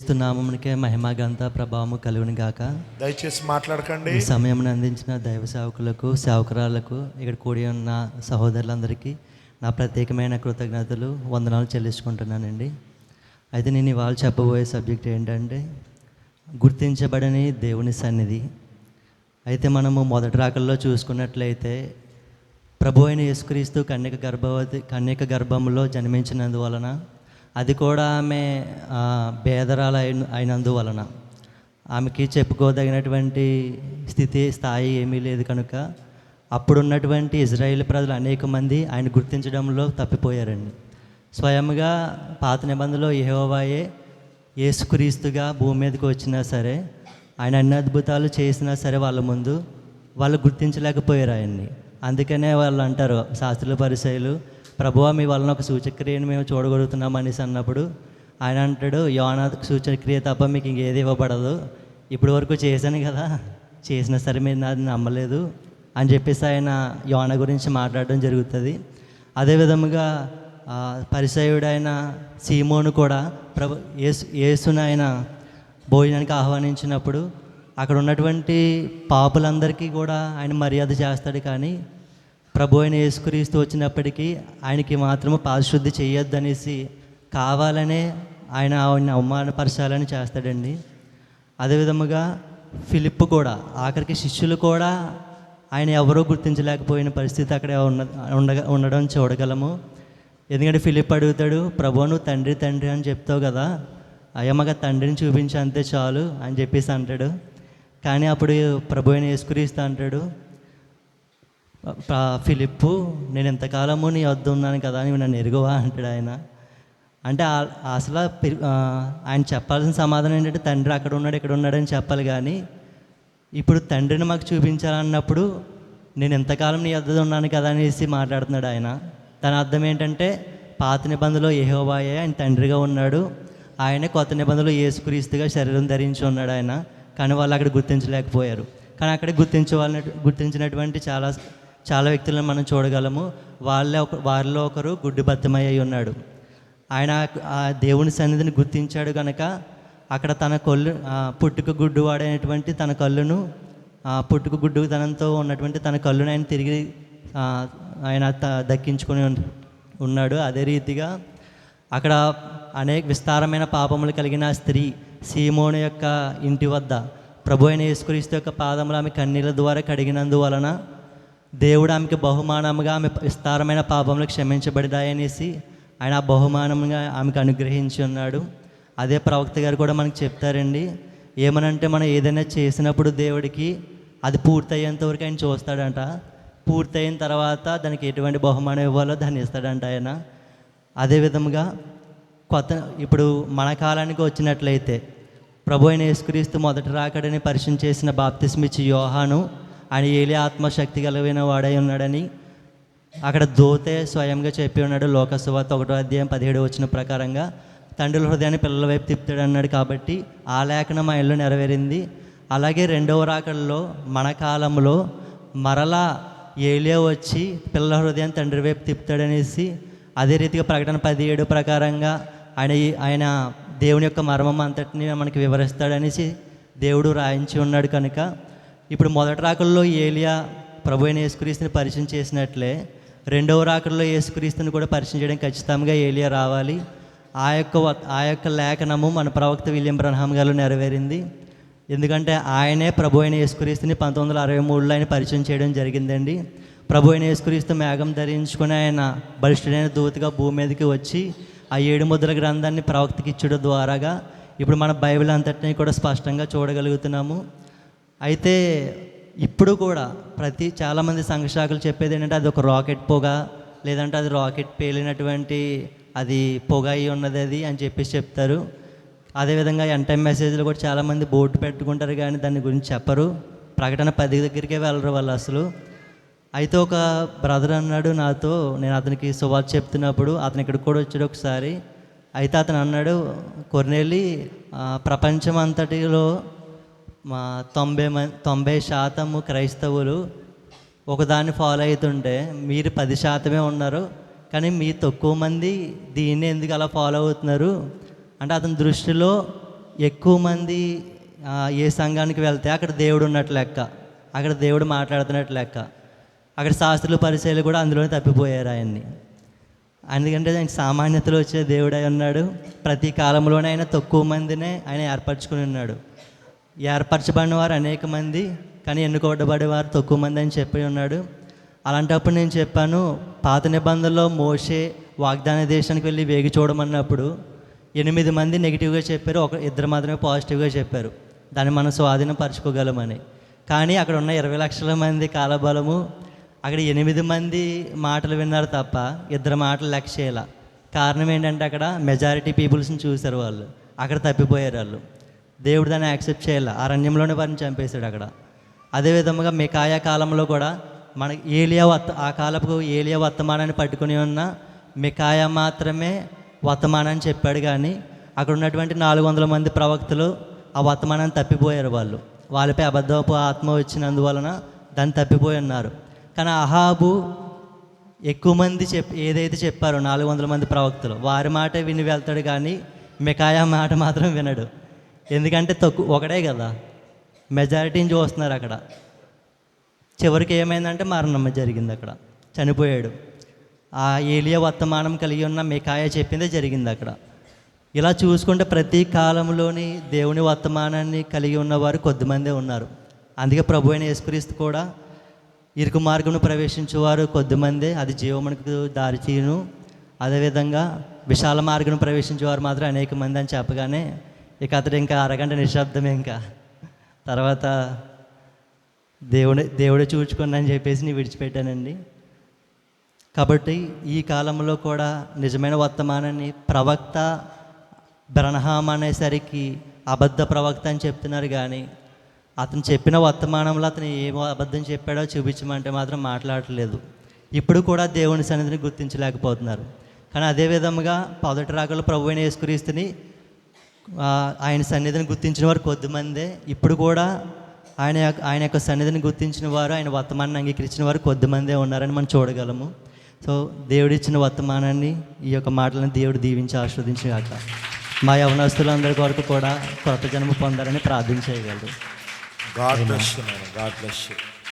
క్రీస్తునామమునికే మహిమ గంత ప్రభావము కలుగును గాక. దయచేసి మాట్లాడకండి. ఈ సమయం అందించిన దైవ సేవకులకు సేవకురాలకు ఇక్కడ కూడి ఉన్న సహోదరులందరికీ నా ప్రత్యేకమైన కృతజ్ఞతలు వందనాలు చెల్లించుకుంటున్నానండి. అయితే నేను ఇవాళ చెప్పబోయే సబ్జెక్ట్ ఏంటంటే గుర్తించబడని దేవుని సన్నిధి. అయితే మనము మొదటి రాకల్లో చూసుకున్నట్లయితే ప్రభు అయిన యేసుక్రీస్తు కన్యక గర్భవతి కన్యక గర్భంలో జన్మించినందువలన అది కూడా ఆమె భేదరాలు బేదరాలు అయిన అయినందువలన. ఆమెకి చెప్పుకోదగినటువంటి స్థితి స్థాయి ఏమీ లేదు కనుక అప్పుడున్నటువంటి ఇజ్రాయేల్ ప్రజలు అనేక మంది ఆయన గుర్తించడంలో తప్పిపోయారండి. స్వయంగా పాత నిబంధనలో యెహోవాయే యేసుక్రీస్తుగా భూమి మీదకి వచ్చినా సరే ఆయన అన్ని అద్భుతాలు చేసినా సరే వాళ్ళ ముందు వాళ్ళు గుర్తించలేకపోయారు ఆయన్ని. అందుకనే వాళ్ళు అంటారు శాస్త్రుల పరిశైలు ప్రభువ మీ వలన ఒక సూచక్రియను మేము చూడగలుగుతున్నాం అనేసి అన్నప్పుడు ఆయన అంటాడు యోనా సూచక్రియ తప్ప మీకు ఇంకేది ఇవ్వబడదు. ఇప్పటి వరకు చేశాను కదా చేసినా సరే మీరు నాది నమ్మలేదు అని చెప్పేసి ఆయన యోన గురించి మాట్లాడడం జరుగుతుంది. అదే విధముగా పరిసయుడైన సీమోను కూడా ప్రభు యేసు యేసును ఆయన భోజనానికి ఆహ్వానించినప్పుడు అక్కడ ఉన్నటువంటి పాపులందరికీ కూడా ఆయన మర్యాద చేస్తాడు కానీ ప్రభు అయిన యేసుక్రీస్తు వచ్చినప్పటికీ ఆయనకి మాత్రము పారిశుద్ధి చేయొద్దనేసి కావాలనే ఆయన ఆయన అవమానపరచాలని చేస్తాడండి. అదేవిధముగా ఫిలిప్ కూడా ఆఖరికి శిష్యులు కూడా ఆయన ఎవరో గుర్తించలేకపోయిన పరిస్థితి అక్కడ ఉన్న ఉండగా ఉండడం చూడగలము. ఎందుకంటే ఫిలిప్ అడుగుతాడు ప్రభు నువ్వు తండ్రి తండ్రి అని చెప్తావు కదా అయ్యమ్మగా తండ్రిని చూపించి అంతే చాలు అని చెప్పేసి అంటాడు. కానీ అప్పుడు ప్రభు అయిన యేసుక్రీస్తు అంటాడు ఫిలిప్పు నేను ఎంతకాలము నీ వద్ద ఉన్నాను కదా అని నన్ను ఎరుగువా? అంటాడు ఆయన. అంటే అసలు ఆయన చెప్పాల్సిన సమాధానం ఏంటంటే తండ్రి అక్కడ ఉన్నాడు ఇక్కడ ఉన్నాడని చెప్పాలి కానీ ఇప్పుడు తండ్రిని మాకు చూపించాలన్నప్పుడు నేను ఎంతకాలం నీ వద్ద ఉన్నాను కదా అనేసి మాట్లాడుతున్నాడు ఆయన. దాని అర్థం ఏంటంటే పాత నిబంధనలో ఏహోబాయే ఆయన తండ్రిగా ఉన్నాడు. ఆయనే కొత్త నిబంధనలో ఏసుక్రీస్తుగా శరీరం ధరించి ఉన్నాడు ఆయన. కానీ వాళ్ళు అక్కడ గుర్తించలేకపోయారు. కానీ అక్కడ గుర్తించవాలని గుర్తించినటువంటి చాలా చాలా వ్యక్తులను మనం చూడగలము. వాళ్ళే ఒక వారిలో ఒకరు గుడ్డి బద్దమయ్యి ఉన్నాడు. ఆయన ఆ దేవుని సన్నిధిని గుర్తించాడు కనుక అక్కడ తన కొల్లు పుట్టుక గుడ్డు వాడైనటువంటి తన కళ్ళును పుట్టుక గుడ్డు తనంతో ఉన్నటువంటి తన కళ్ళును ఆయన తిరిగి ఆయన దక్కించుకొని ఉన్నాడు. అదే రీతిగా అక్కడ అనేక విస్తారమైన పాపములు కలిగిన స్త్రీ సీమోని యొక్క ఇంటి వద్ద ప్రభు అయిన యేసుక్రీస్తు యొక్క పాదములు ఆమె కన్నీళ్ళ ద్వారా కడిగినందువలన దేవుడు ఆమెకి బహుమానముగా ఆమె విస్తారమైన పాపములు క్షమించబడినాయనేసి ఆయన ఆ బహుమానముగా ఆమెకు అనుగ్రహించి ఉన్నాడు. అదే ప్రవక్త గారు కూడా మనకు చెప్తారండి ఏమనంటే మనం ఏదైనా చేసినప్పుడు దేవుడికి అది పూర్తయ్యేంత వరకు ఆయన చూస్తాడంట. పూర్తయిన తర్వాత దానికి ఎటువంటి బహుమానం ఇవ్వాలో దాన్ని ఇస్తాడంట ఆయన. అదే విధముగా కొత్త ఇప్పుడు మన కాలానికి వచ్చినట్లయితే ప్రభు అయిన యేసుక్రీస్తు మొదటి రాకడని పరిచయం చేసిన బాప్తిస్మిచ్చి యోహాను ఆయన ఏలి ఆత్మశక్తి కలిగిన వాడై ఉన్నాడని అక్కడ దోతే స్వయంగా చెప్పి ఉన్నాడు. లోకసువార్త ఒకటో అధ్యాయం పదిహేడు వచ్చిన ప్రకారంగా తండ్రుల హృదయాన్ని పిల్లల వైపు తిప్పుతాడు అన్నాడు కాబట్టి ఆ లేఖనం మా ఇల్లు నెరవేరింది. అలాగే రెండవ రాకడలో మన కాలంలో మరలా ఏలియా వచ్చి పిల్లల హృదయాన్ని తండ్రి వైపు తిప్పుతాడనేసి అదే రీతిగా ప్రకటన పదిహేడు ప్రకారంగా ఆయన ఈ- ఆయన దేవుని యొక్క మర్మం అంతటిని మనకి వివరిస్తాడనేసి దేవుడు రాయించి ఉన్నాడు కనుక. ఇప్పుడు మొదటి రాకల్లో ఏలియా ప్రభు అయిన యేసుక్రీస్తుని పరిచయం చేసినట్లే రెండవ రాకల్లో యేసుక్రీస్తుని కూడా పరిచయం చేయడం ఖచ్చితంగా ఏలియా రావాలి. ఆ యొక్క ఆ యొక్క లేఖనము మన ప్రవక్త విలియం బ్రహ్మ గారు నెరవేరింది. ఎందుకంటే ఆయనే ప్రభు అయిన యేసుక్రీస్తుని పంతొమ్మిది వందల అరవై మూడులో ఆయన పరిచయం చేయడం జరిగిందండి. ప్రభు అయిన యేసుక్రీస్తు మేఘం ధరించుకుని ఆయన బలిష్ఠుడైన దూతగా భూమి మీదకి వచ్చి ఆ ఏడు ముద్ర గ్రంథాన్ని ప్రవక్తకి ఇచ్చడం ద్వారాగా ఇప్పుడు మన బైబిల్ అంతటినీ కూడా స్పష్టంగా చూడగలుగుతున్నాము. అయితే ఇప్పుడు కూడా ప్రతి చాలామంది సంఘశాఖలు చెప్పేది ఏంటంటే అది ఒక రాకెట్ పొగ లేదంటే అది రాకెట్ పేలినటువంటి అది పొగ అయి ఉన్నది అది అని చెప్పేసి చెప్తారు. అదేవిధంగా ఎంటైమ్ మెసేజ్లు కూడా చాలామంది బోర్డు పెట్టుకుంటారు కానీ దాని గురించి చెప్పరు. ప్రకటన పది దగ్గరికే వెళ్ళరు వాళ్ళు అసలు. అయితే ఒక బ్రదర్ అన్నాడు నాతో నేను అతనికి సువార్త చెప్తున్నప్పుడు అతను ఇక్కడ కూడా వచ్చాడు ఒకసారి. అయితే అతను అన్నాడు కొన్నేళ్ళి ప్రపంచం అంతటిలో మా తొంభై మంది తొంభై శాతము క్రైస్తవులు ఒకదాన్ని ఫాలో అవుతుంటే మీరు పది శాతమే ఉన్నారు కానీ మీ తక్కువ మంది దీన్ని ఎందుకు అలా ఫాలో అవుతున్నారు? అంటే అతని దృష్టిలో ఎక్కువ మంది ఏ సంఘానికి వెళ్తే అక్కడ దేవుడు ఉన్నట్లు లెక్క అక్కడ దేవుడు మాట్లాడుతున్నట్లు లెక్క. అక్కడ శాస్త్రులు పరిచయాలు కూడా అందులోనే తప్పిపోయారు ఆయన్ని. ఎందుకంటే ఆయన సామాన్యతలో వచ్చే దేవుడై ఉన్నాడు. ప్రతి కాలంలోనే ఆయన తక్కువ మందినే ఆయన ఏర్పరచుకుని ఉన్నాడు. ఏర్పరచబడిన వారు అనేక మంది కానీ ఎన్నుకోబడబడే వారు తక్కువ మంది అని చెప్పి ఉన్నాడు. అలాంటప్పుడు నేను చెప్పాను పాత నిబంధనలో మోషే వాగ్దాన దేశానికి వెళ్ళి వేగి చూడమన్నప్పుడు ఎనిమిది మంది నెగిటివ్గా చెప్పారు ఒక ఇద్దరు మాత్రమే పాజిటివ్గా చెప్పారు. దాన్ని మనం స్వాధీనపరచుకోగలమని. కానీ అక్కడ ఉన్న ఇరవై లక్షల మంది కాలబలము అక్కడ ఎనిమిది మంది మాటలు విన్నారు తప్ప ఇద్దరు మాటలు లెక్క చేయాల. కారణం ఏంటంటే అక్కడ మెజారిటీ పీపుల్స్ని చూశారు వాళ్ళు. అక్కడ తప్పిపోయారు వాళ్ళు. దేవుడు దాన్ని యాక్సెప్ట్ చేయాలి. అరణ్యంలోనే వారిని చంపేశాడు అక్కడ. అదేవిధంగా మికాయా కాలంలో కూడా మన ఏలియా వర్త ఆ కాలపు ఏలియా వర్తమానాన్ని పట్టుకుని ఉన్న మికాయ మాత్రమే వర్తమానాన్ని చెప్పాడు కానీ అక్కడ ఉన్నటువంటి నాలుగు వందల మంది ప్రవక్తలు ఆ వర్తమానాన్ని తప్పిపోయారు వాళ్ళు. వాళ్ళపై అబద్ధపు ఆత్మ వచ్చినందువలన దాన్ని తప్పిపోయి ఉన్నారు. కానీ అహాబు ఎక్కువ మంది చెప్ ఏదైతే చెప్పారో నాలుగు వందల మంది ప్రవక్తలు వారి మాట విని వెళ్తాడు కానీ మికాయా మాట మాత్రం వినడు. ఎందుకంటే తక్కువ ఒకడే కదా. మెజారిటీని చూస్తున్నారు అక్కడ. చివరికి ఏమైందంటే మరణం జరిగింది అక్కడ. చనిపోయాడు. ఆ ఏలియా వర్తమానం కలిగి ఉన్న మికాయ చెప్పిందే జరిగింది అక్కడ. ఇలా చూసుకుంటే ప్రతి కాలంలోని దేవుని వర్తమానాన్ని కలిగి ఉన్నవారు కొద్దిమందే ఉన్నారు. అందుకే ప్రభు అయిన యేసుక్రీస్తు కూడా ఇరుకు మార్గమును ప్రవేశించేవారు కొద్దిమందే. అది జీవమునకు దారితీయును అదేవిధంగా విశాల మార్గం ప్రవేశించేవారు మాత్రం అనేక మంది అని చెప్పగానే ఇక అతడు ఇంకా అరగంట నిశ్శబ్దం ఇంకా. తర్వాత దేవుడే దేవుడే చూచుకున్నా అని చెప్పేసి నేను విడిచిపెట్టానండి. కాబట్టి ఈ కాలంలో కూడా నిజమైన వర్తమానాన్ని ప్రవక్త బ్రహ్మ అనేసరికి అబద్ధ ప్రవక్త అని చెప్తున్నారు కానీ అతను చెప్పిన వర్తమానంలో అతను ఏ అబద్ధం చెప్పాడో చూపించమంటే మాత్రం మాట్లాడట్లేదు. ఇప్పుడు కూడా దేవుని సన్నిధిని గుర్తించలేకపోతున్నారు. కానీ అదే విధముగా మొదటి రాకలు ప్రభు అయిన యేసుక్రీస్తుని ఆయన సన్నిధిని గుర్తించిన వారు కొద్దిమందే. ఇప్పుడు కూడా ఆయన యొక్క- ఆయన యొక్క సన్నిధిని గుర్తించిన వారు ఆయన వర్తమానాన్ని అంగీకరించిన వారు కొద్దిమందే ఉన్నారని మనం చూడగలము. సో దేవుడిచ్చిన వర్తమానాన్ని ఈ యొక్క మాటలను దేవుడు దీవించి ఆస్వాదించాక మా యవనస్తులందరి కొరకు కూడా కొత్త జన్మ పొందాలని ప్రార్థన చేయగలరు. God bless you, man. God bless you.